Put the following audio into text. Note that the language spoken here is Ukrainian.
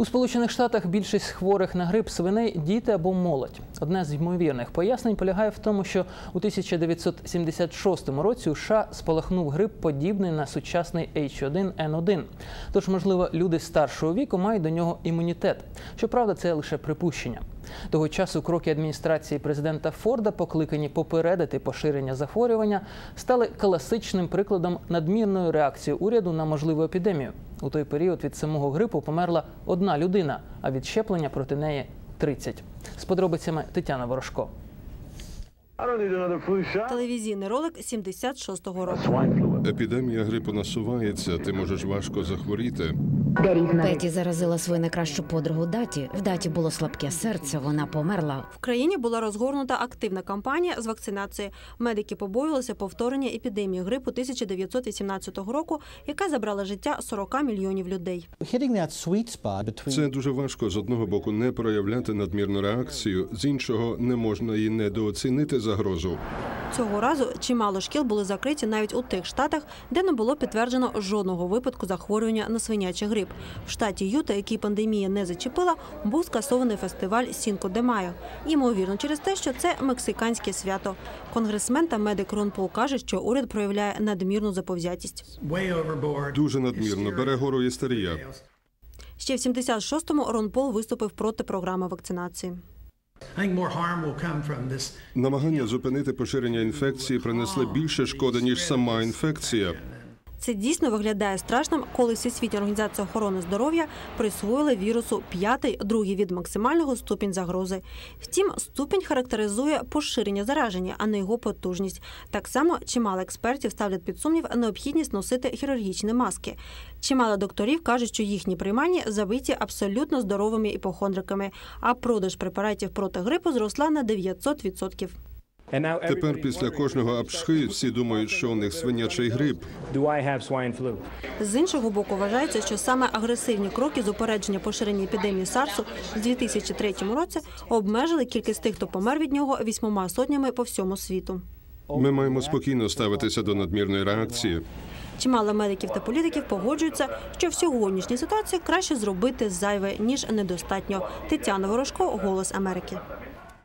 У Сполучених Штатах більшість хворих на грип свиней діти або молодь. Одне з ймовірних пояснень полягає в тому, що у 1976 році у США спалахнув грип, подібний на сучасний H1N1. Тож, можливо, люди старшого віку мають до нього імунітет. Щоправда, це лише припущення. Того часу кроки адміністрації президента Форда, покликані попередити поширення захворювання, стали класичним прикладом надмірної реакції уряду на можливу епідемію. У той період від самого грипу померла одна людина, а від щеплення проти неї 30. З подробицями Тетяна Ворожко. Телевізійний ролик 76-го року. Епідемія грипу насувається, ти можеш важко захворіти. Петі заразила свою найкращу подругу Даті. В Даті було слабке серце. Вона померла. В країні була розгорнута активна кампанія з вакцинації. Медики побоювалися повторення епідемії грипу 1918 року, яка забрала життя 40 мільйонів людей. Це дуже важко з одного боку не проявляти надмірну реакцію, з іншого не можна і недооцінити загрозу. Цього разу чимало шкіл були закриті навіть у тих штатах, де не було підтверджено жодного випадку захворювання на свинячий грип. В штаті Юта, який пандемія не зачепила, був скасований фестиваль Сінко де Майо. Ймовірно, через те, що це мексиканське свято. Конгресмен та медик Рон Пол каже, що уряд проявляє надмірну заповзятість. Дуже надмірно бере гору істерія. Ще в 76-му Рон Пол виступив проти програми вакцинації. Намагання зупинити поширення інфекції принесли більше шкоди ніж сама інфекція. Це дійсно виглядає страшним, коли Всесвітня організація охорони здоров'я присвоїла вірусу п'ятий, другий від максимального ступінь загрози. Втім, ступінь характеризує поширення зараження, а не його потужність. Так само чимало експертів ставлять під сумнів необхідність носити хірургічні маски. Чимало докторів кажуть, що їхні приймальні забиті абсолютно здоровими іпохондриками, а продаж препаратів проти грипу зросла на 900%. Тепер після кожного апшхи всі думають, що у них свинячий грип. З іншого боку, вважається, що саме агресивні кроки з упередження поширення епідемії САРСу в 2003 році обмежили кількість тих, хто помер від нього вісьмома сотнями по всьому світу. Ми маємо спокійно ставитися до надмірної реакції. Чимало медиків та політиків погоджуються, що в сьогоднішній ситуації краще зробити зайве ніж недостатньо. Тетяна Ворожко, Голос Америки.